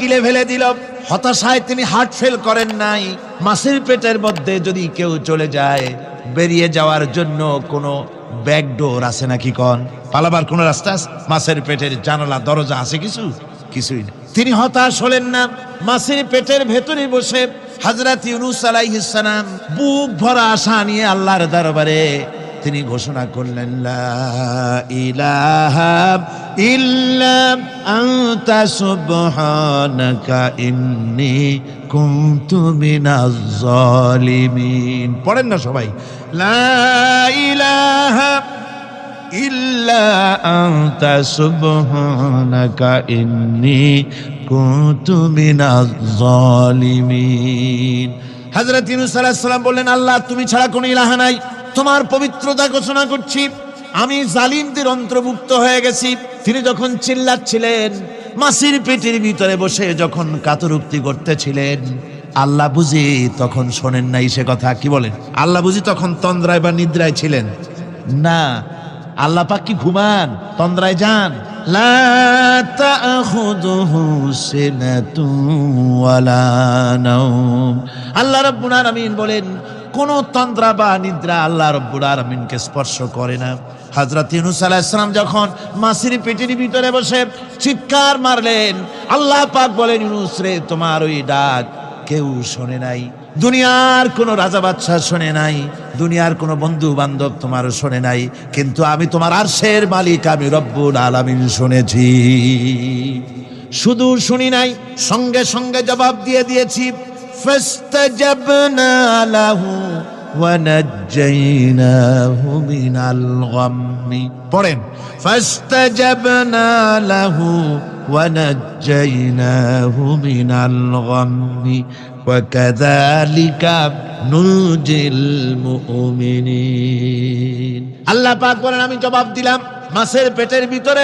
গিলে ফেলে দিল। হতাশায় তিনি হার্ট ফেল করেন নাই। মাছের পেটের মধ্যে যদি কেউ চলে যায়, বেরিয়ে যাওয়ার জন্য কোনো ব্যাকডোর আছে নাকি কন? পালাবার কোনো রাস্তা? মাছের পেটের জানালা, দরজা আছে কিছু? কিছুই না। তিনি হতাশ হলেন না। মাছের পেটের ভেতরে বসে হাজরাত ইউনুস আলাইহিস সালাম বুক ভরা আশা নিয়ে আল্লাহর দরবারে তিনি ঘোষণা করলেন পড়েন না সবাই, লা ইলাহা ইল্লা আনতা সুবহানাকা ইন্নী কুনতু মিনাজ জালিমিন। হযরত ইউনূস বললেন, আল্লাহ, তুমি ছাড়া কোনো ইলাহা নাই। তোমার পবিত্রতা ঘোষণা করছি। আমি জালিমদের অন্তর্ভুক্ত হয়ে গেছি। তিনি যখন চিল্লাচ্ছিলেন, মাসির পেটের ভিতরে বসে যখন কাতরুক্তি করতেছিলেন, আল্লাহ বুঝি তখন শোনেন নাই সে কথা। কি বলেন? আল্লাহ বুঝি তখন তন্দ্রায় বা নিদ্রায় ছিলেন? না, আল্লাহ পাক কি ঘুমান? তন্দ্রায় যান। আল্লাহ রাব্বুল আলামিন বলেন কোন তন্দ্রা বা নিদ্রা আল্লাহ রব্বুল আলামিনকে স্পর্শ করে না। হযরত ইউনূস আলাইহিস সালাম যখন মাসির পেটের ভিতরে বসে চিৎকার মারলেন, আল্লাহ পাক বলেন, ইউনূস রে, তোমার ওই ডাক কেউ শোনে নাই। দুনিয়ার কোনো রাজা বাদশাহ শোনে নাই, দুনিয়ার কোনো বন্ধু বান্ধব তোমার শোনে নাই, কিন্তু আমি তোমার আরশের মালিক, আমি রব্বুল আলামিন শুনেছি। শুধু শুনি নাই, সঙ্গে সঙ্গে জবাব দিয়ে দিয়েছি। ফাস্তাজাবনা লাহু ونجيناه من الغم পড়েন فاستجبنا له ونجيناه من الغم وكذلك ننجي المؤمنين আল্লাহ পাক বলেন আমি জবাব দিলাম মাছের পেটের ভিতরে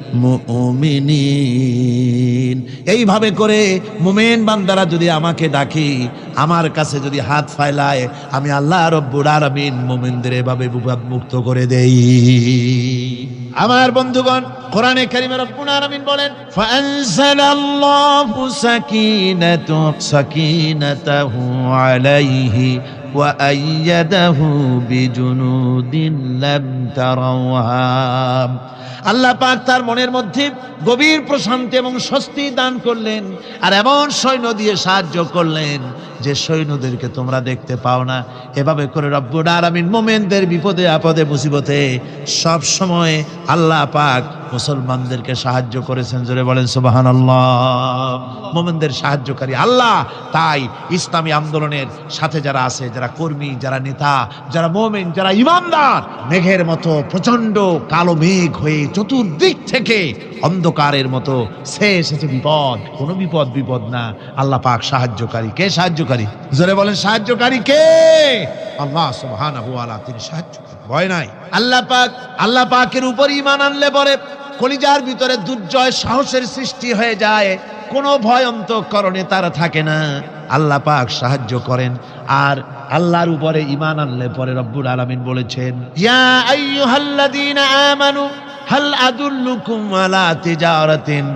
এইভাবে করে মুমিন বান্দারা যদি আমাকে ডাকি, আমার কাছে যদি হাত ফাইলায়, আমি আল্লাহ রব্বুল আলামিন মুমিনদের এভাবে মুক্ত করে দেই। আমার বন্ধুগণ, কোরআনে কারিমে রব্বুল আলামিন বলেন, ফাআনজালাল্লাহু সাকিনাতু সাকিনাতাহু আলাইহি وأيده بجنود لم تروها আল্লাহ পাক তার মনের মধ্যে গভীর প্রশান্তি এবং স্বস্তি দান করলেন আর এমন সৈন্য দিয়ে সাহায্য করলেন যে সৈন্যদেরকে তোমরা দেখতে পাও না, এভাবে করে রব্বুল আলামিন মোমেনদের বিপদে আপদে মুসিবতে সব সময় আল্লাহ পাক মুসলমানদেরকে সাহায্য করেছেন। জোরে বলেন সুবাহান আল্লাহ মোমেনদের সাহায্যকারী আল্লাহ। তাই ইসলামী আন্দোলনের সাথে যারা আছে, যারা কর্মী, যারা নেতা, যারা মোমেন, যারা ইমানদার, মেঘের মতো প্রচণ্ড কালো মেঘ হয়ে চতুর্দিক থেকে অন্ধকারের মতো সে এসেছে বিপদ। কোনো বিপদ বিপদ না। আল্লাহ পাক সাহায্যকারী। কে সাহায্যকারী। জোরে বলেন, সাহায্যকারী কে? আল্লাহ তাআলা, তিনি সাহায্যকারী ভয় নাই। আল্লাহ পাক, আল্লাহ পাকের উপর ঈমান আনলে পরে কলিজার ভিতরে দুর্জয় সাহসের সৃষ্টি হয়ে যায়। কোনো ভয় অন্তঃকরণে তারা থাকে না। আল্লাহ পাক সাহায্য করেন। আর আল্লাহর উপরে ঈমান আনলে পরে রব্বুল আলামিন বলেছেন, ইয়া আইয়ুহাল্লাযীনা আমানু, হাল আদুল্লুকুম আলা তিজারাতিন?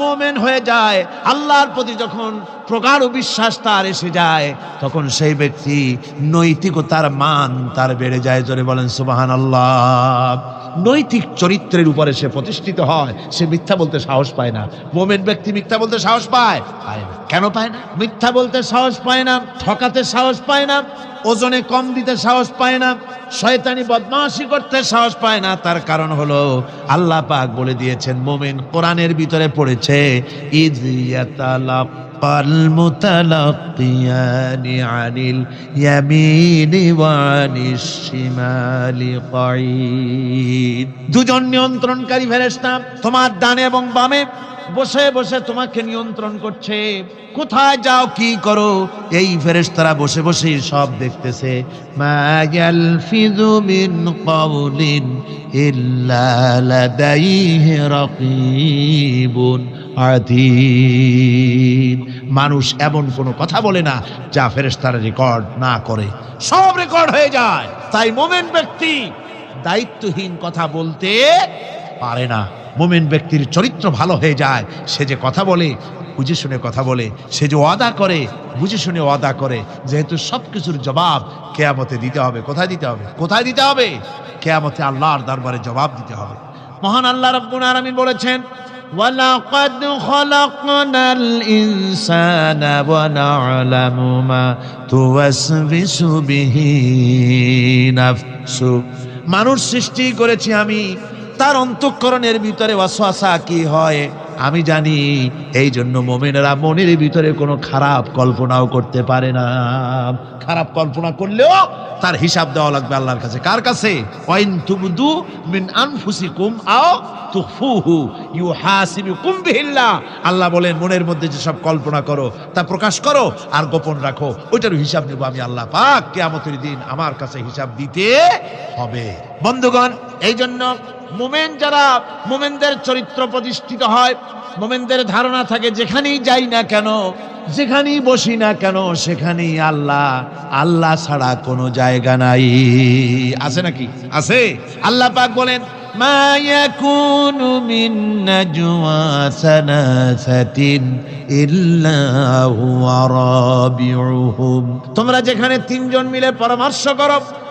মোমেন হয়ে যায়, আল্লাহর প্রতি যখন প্রগাঢ় বিশ্বাস তার এসে যায়, তখন সেই ব্যক্তি নৈতিকতার মান তার বেড়ে যায়, জোরে বলেন সুবাহান আল্লাহ নৈতিক চরিত্রের উপরে সে প্রতিষ্ঠিত হয়, সে মিথ্যা বলতে সাহস পায় না। মোমেন ব্যক্তি মিথ্যা বলতে সাহস পায়? পায় না। কেন পায় না? মিথ্যা বলতে সাহস পায় না, ঠকাতে সাহস পায় না, ওজনে কম দিতে সাহস পায় না, শয়তানি বদমাশি করতে সাহস পায় না। তার কারণ হলো আল্লাহ পাক বলে দিয়েছেন, মোমেন কোরআনের ভিতরে পড়েছে ইদ ইয়াতালাক্কাল মুতালাক্কিয়ানি আনিল দুজন নিয়ন্ত্রণকারী ফেরেশতা তোমার ডানে এবং বামে বসে বসে তোমাকে নিয়ন্ত্রণ করছে। কোথায় যাও, কি করো? এই ফেরেশতারা বসে বসে সব দেখতেছে। মিন মানুষ এমন কোনো কথা বলে না যা ফেরেশতারা রেকর্ড না করে। সব রেকর্ড হয়ে যায়। তাই মোমেন ব্যক্তি দায়িত্বহীন কথা বলতে পারে না। মোমেন ব্যক্তির চরিত্র ভালো হয়ে যায় সে যে কথা বলে বুঝে শুনে কথা বলে সে যে ওয়াদা করে বুঝে শুনে ওয়াদা করে যেহেতু সব কিছুর জবাব কেয়ামতে দিতে হবে কোথায় দিতে হবে কোথায় দিতে হবে কেয়ামতে আল্লাহর দরবারে জবাব দিতে হবে মহান আল্লাহ রব্বুল আলামিন বলেছেন ولقد خلقنا الإنسان ونعلم ما توسوس به نفسه মানুষ সৃষ্টি করেছি আমি তার অন্তঃকরণের ভিতরে ওয়াসওয়াসা কি হয়? আমি জানি এই জন্য মোমেনেরা মনের ভিতরে কোনো খারাপ কল্পনাও করতে পারে না। খারাপ কল্পনা করলেও তার হিসাব দেওয়া লাগবে আল্লাহর কাছে। কার কাছে? আল্লাহ বলেন, মনের মধ্যে যে সব কল্পনা করো, তা প্রকাশ করো আর গোপন রাখো। ওইটার হিসাব নেব আমি আল্লাহ পাক। কিয়ামতের দিন আমার কাছে হিসাব দিতে হবে। বন্ধুগণ এই জন্য মোমেন যারা মোমেনদের চরিত্র প্রতিষ্ঠিত হয়, মোমেনদের ধারণা থাকে যেখানেই যাই না কেন, যেখানেই বসি না কেন, সেখানেই আল্লাহ আল্লাহ ছাড়া কোনো জায়গা নাই। আছে নাকি? আছে। আল্লাহ পাক বলেন তোমরা যেখানে তিনজন মিলে পরামর্শ করো